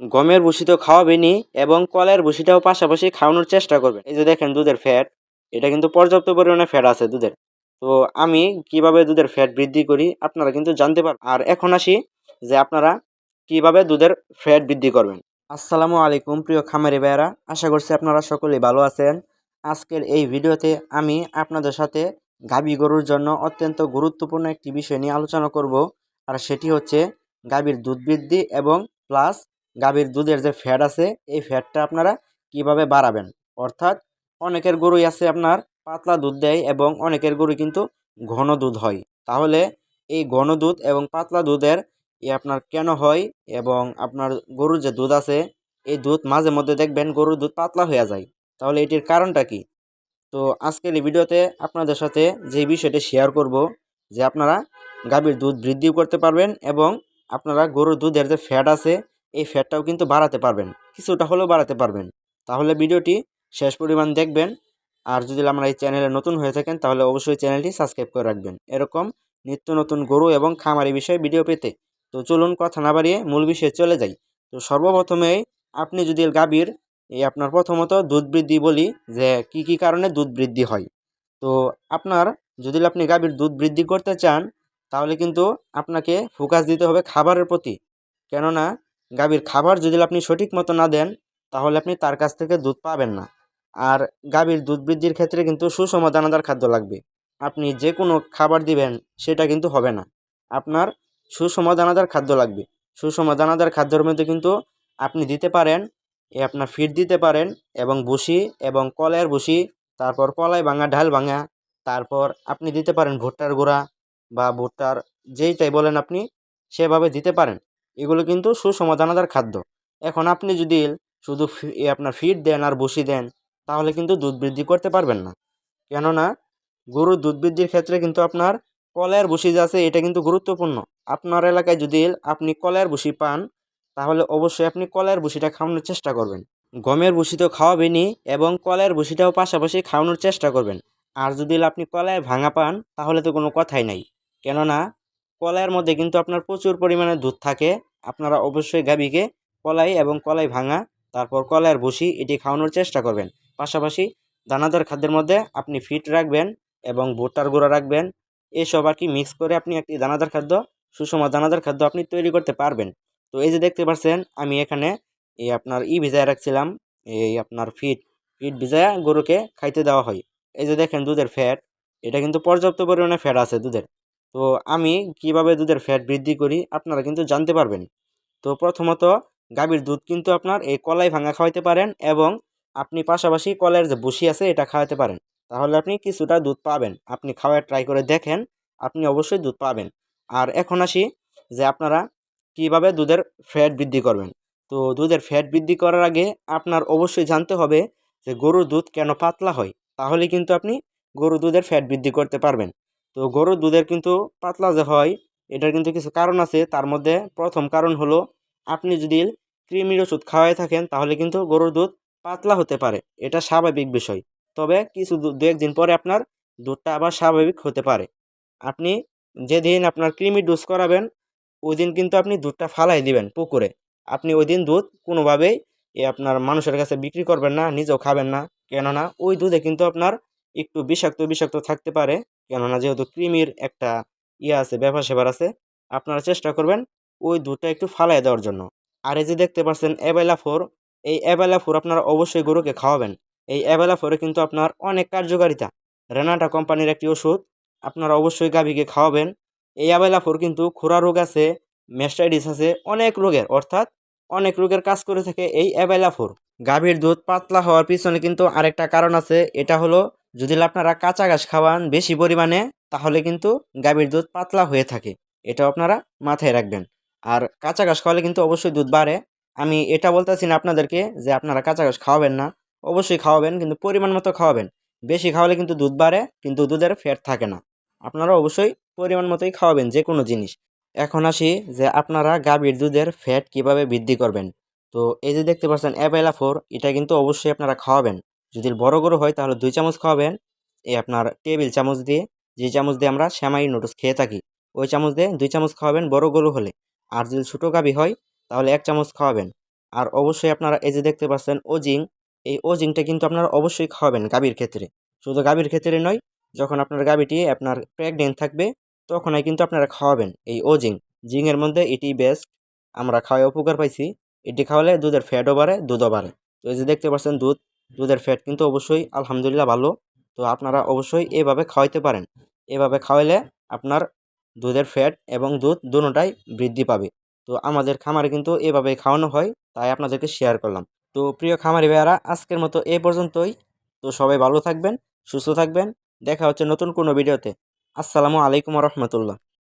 গমের ভুসি তো এবং কলের ভুসিটাও পাশাপাশি খাওয়ানোর চেষ্টা করবেন। এই যে দেখেন দুধের ফ্যাট এটা কিন্তু পর্যাপ্ত পরিমাণে ফ্যাট আছে দুধের। তো আমি কীভাবে দুধের ফ্যাট বৃদ্ধি করি আপনারা কিন্তু জানতে পারবেন। আর এখন আসি যে আপনারা কীভাবে দুধের ফ্যাট বৃদ্ধি করবেন। আসসালামু আলাইকুম প্রিয় খামারি ভাইয়েরা, আশা করছি আপনারা সকলেই ভালো আছেন। আজকের এই ভিডিওতে আমি আপনাদের সাথে গাভী গরুর জন্য অত্যন্ত গুরুত্বপূর্ণ একটি বিষয় নিয়ে আলোচনা করব। আর সেটি হচ্ছে গাভীর দুধ বৃদ্ধি এবং প্লাস গাভীর দুধের যে ফ্যাট আছে, এই ফ্যাটটা আপনারা কীভাবে বাড়াবেন? অর্থাৎ অনেকের গরুই আছে আপনার, পাতলা দুধ দেয় এবং অনেকের গরু কিন্তু ঘন দুধ হয়। তাহলে এই ঘন দুধ এবং পাতলা দুধের এ আপনার কেন হয় এবং আপনার গরুর যে দুধ আছে, এই দুধ মাঝে মধ্যে দেখবেন গরুর দুধ পাতলা হয়ে যায়। তাহলে এটির কারণটা কি? তো আজকের এই ভিডিওতে আপনাদের সাথে যে বিষয়টি শেয়ার করব, যে আপনারা গাভীর দুধ বৃদ্ধিও করতে পারবেন এবং আপনারা গরুর দুধের যে ফ্যাট আছে এই ফ্যাটটাও কিন্তু বাড়াতে পারবেন, কিছুটা হলেও বাড়াতে পারবেন। তাহলে ভিডিওটি শেষ পরিমাণ দেখবেন। আর যদি আমরা এই চ্যানেলে নতুন হয়ে থাকেন, তাহলে অবশ্যই চ্যানেলটি সাবস্ক্রাইব করে রাখবেন। এরকম নিত্য নতুন গরু এবং খামারি বিষয়ে ভিডিও পেতে। তো চলুন কথা না বাড়িয়ে মূল বিষয়ে চলে যাই। তো সর্বপ্রথমেই আপনি যদি গাভীর এই আপনার প্রথমত দুধ বৃদ্ধি বলি যে কি কি কারণে দুধ বৃদ্ধি হয়। তো আপনার যদি আপনি গাভীর দুধ বৃদ্ধি করতে চান, তাহলে কিন্তু আপনাকে ফোকাস দিতে হবে খাবারের প্রতি। কেননা গাভীর খাবার যদি আপনি সঠিক মতো না দেন, তাহলে আপনি তার কাছ থেকে দুধ পাবেন না। আর গাভীর দুধ বৃদ্ধির ক্ষেত্রে কিন্তু সুষম দানাদার খাদ্য লাগবে। আপনি যে কোনো খাবার দিবেন, সেটা কিন্তু হবে না। আপনার সুষম দানাদার খাদ্য লাগবে। সুষম দানাদার খাদ্যের মধ্যে কিন্তু আপনি দিতে পারেন, এ আপনার ফিড দিতে পারেন, এবং ভুসি, এবং কলের ভুসি, তারপর কলাই ভাঙা, ঢাল ভাঙা, তারপর আপনি দিতে পারেন ভুট্টার গুঁড়া, বা ভুট্টার যেইটাই বলেন আপনি, সেভাবে দিতে পারেন। এগুলো কিন্তু সুষম দানাদার খাদ্য। এখন আপনি যদি শুধু আপনার ফিড দেন আর ভুসি দেন, তাহলে কিন্তু দুধ বৃদ্ধি করতে পারবেন না। কেননা, গরুর দুধ বৃদ্ধির ক্ষেত্রে কিন্তু আপনার কলের ভুসি যে আছে, এটা কিন্তু গুরুত্বপূর্ণ। আপনার এলাকায় যদি আপনি কলের ভুসি পান, তাহলে অবশ্যই আপনি কলের ভুসিটা খাওয়ানোর চেষ্টা করবেন। গমের ভুসি তো খাওয়াবেনই এবং কলের ভুসিটাও পাশাপাশি খাওয়ানোর চেষ্টা করবেন। আর যদি আপনি কলায় ভাঙা পান, তাহলে তো কোনো কথাই নাই। কেননা কলাইয়ের মধ্যে কিন্তু আপনার প্রচুর পরিমাণে দুধ থাকে আপনারা অবশ্যই গাভীকে কলাই এবং কলাই ভাঙা, তারপর কলাইয়ের ভুসি এটি খাওয়ানোর চেষ্টা করবেন। পাশাপাশি দানাদার খাদ্যের মধ্যে আপনি ফিট রাখবেন এবং ভুট্টার গুঁড়া রাখবেন। এসব আর কি মিক্স করে আপনি একটি দানাদার খাদ্য, সুষম দানাদার খাদ্য আপনি তৈরি করতে পারবেন। তো এই যে দেখতে পাচ্ছেন আমি এখানে এই আপনার ই ভিজায় রাখছিলাম, এই আপনার ফিট ফিট ভিজায় গরুকে খাইতে দেওয়া হয়। এই যে দেখেন দুধের ফ্যাট এটা কিন্তু পর্যাপ্ত পরিমাণে ফ্যাট আছে দুধের। তো আমি কীভাবে দুধের ফ্যাট বৃদ্ধি করি আপনারা কিন্তু জানতে পারবেন। তো প্রথমত গাভীর দুধ কিন্তু আপনার এই কলাই ভাঙা খাওয়াইতে পারেন এবং আপনি পাশাপাশি কলের যে বসি আছে এটা খাওয়াতে পারেন। তাহলে আপনি কিছুটা দুধ পাবেন। আপনি খাওয়ার ট্রাই করে দেখেন, আপনি অবশ্যই দুধ পাবেন। আর এখন আসি যে আপনারা কীভাবে দুধের ফ্যাট বৃদ্ধি করবেন। তো দুধের ফ্যাট বৃদ্ধি করার আগে আপনার অবশ্যই জানতে হবে যে গরুর দুধ কেন পাতলা হয়। তাহলে কিন্তু আপনি গরুর দুধের ফ্যাট বৃদ্ধি করতে পারবেন। তো গরুর দুধের কিন্তু পাতলা যে হয়, এটার কিন্তু কিছু কারণ আছে। তার মধ্যে প্রথম কারণ হলো, আপনি যদি কৃমির ওষুধ খাওয়াই থাকেন, তাহলে কিন্তু গরুর দুধ পাতলা হতে পারে। এটা স্বাভাবিক বিষয়। তবে কিছু দু একদিন পরে আপনার দুধটা আবার স্বাভাবিক হতে পারে। আপনি যেদিন আপনার কৃমি ডোজ করাবেন ওই দিন কিন্তু আপনি দুধটা ফালাই দিবেন পুকুরে। আপনি ওই দিন দুধ কোনোভাবেই আপনার মানুষের কাছে বিক্রি করবেন না, নিজেও খাবেন না। কেননা ওই দুধে কিন্তু আপনার একটু বিষাক্ত বিষাক্ত থাকতে পারে। কেননা যেহেতু কৃমির একটা ইয়ে আছে ব্যাপার সেবার আছে, আপনারা চেষ্টা করবেন ওই দুধটা একটু ফালাই দেওয়ার জন্য। আর এই যে দেখতে পাচ্ছেন অ্যাবেলা ফোর, এই অ্যাবেলা ফোর আপনারা অবশ্যই গরুকে খাওয়াবেন। এই অ্যাবেলা ফোরে কিন্তু আপনার অনেক কার্যকারিতা। রেনাটা কোম্পানির একটি ওষুধ, আপনারা অবশ্যই গাভীকে খাওয়াবেন। এই অ্যাবেলা ফোর কিন্তু খোরা রোগ আছে মেস্টাইটিস আছে, অনেক রোগের, অর্থাৎ অনেক রোগের কাজ করে থাকে এই অ্যাবেলা ফোর। গাভীর দুধ পাতলা হওয়ার পিছনে কিন্তু আরেকটা কারণ আছে, এটা হলো যদি আপনারা কাঁচা ঘাস খাওয়ান বেশি পরিমাণে, তাহলে কিন্তু গাভীর দুধ পাতলা হয়ে থাকে। এটাও আপনারা মাথায় রাখবেন। আর কাঁচা ঘাস খাওয়ালে কিন্তু অবশ্যই দুধ বাড়ে। আমি এটা বলতেছি না আপনাদেরকে যে আপনারা কাঁচা ঘাস খাওয়াবেন না। অবশ্যই খাওয়াবেন, কিন্তু পরিমাণ মতো খাওয়াবেন। বেশি খাওয়ালে কিন্তু দুধ বাড়ে, কিন্তু দুধের ফ্যাট থাকে না। আপনারা অবশ্যই পরিমাণ মতোই খাওয়াবেন যে কোনো জিনিস। এখন আসি যে আপনারা গাভীর দুধের ফ্যাট কীভাবে বৃদ্ধি করবেন। তো এই যে দেখতে পাচ্ছেন অ্যাবেলা ফোর, এটা কিন্তু অবশ্যই আপনারা খাওয়াবেন। যদি বড় গরু হয়, তাহলে দুই চামচ খাওয়াবেন। এই আপনার টেবিল চামচ দিয়ে, যে চামচ দিয়ে আমরা শ্যামাই নুডলস খেয়ে থাকি, ওই চামচ দিয়ে দুই চামচ খাওয়াবেন বড় গরু হলে। আর যদি ছোটো গাভী হয়, তাহলে এক চামচ খাওয়াবেন। আর অবশ্যই আপনারা এই যে দেখতে পাচ্ছেন ওজিং, এই ওজিংটা কিন্তু আপনারা অবশ্যই খাওয়াবেন গাভীর ক্ষেত্রে। শুধু গাভীর ক্ষেত্রে নয়, যখন আপনার গাভীটি আপনার প্রেগনেন্ট থাকবে, তখনই কিন্তু আপনারা খাওয়াবেন এই ওজিং। জিংয়ের মধ্যে এটি বেস্ট আমরা খাওয়াই উপকার পাইছি। এটি খাওয়ালে দুধের ফ্যাটও বাড়ে, দুধও বাড়ে। তো এই যে দেখতে পাচ্ছেন দুধ দুধের ফ্যাট কিন্তু অবশ্যই আলহামদুলিল্লাহ ভালো। তো আপনারা অবশ্যই এভাবে খাওয়াইতে পারেন। এভাবে খাওয়াইলে আপনার দুধের ফ্যাট এবং দুধ দুটোটাই বৃদ্ধি পাবে। তো আমাদের খামারে কিন্তু এভাবে খাওয়ানো হয়, তাই আপনাদেরকে শেয়ার করলাম। তো প্রিয় খামারি ভাইয়ারা, আজকের মতো এ পর্যন্তই। তো সবাই ভালো থাকবেন, সুস্থ থাকবেন। দেখা হচ্ছে নতুন কোনো ভিডিওতে আসসালামু আলাইকুম রহমতুল্লাহ।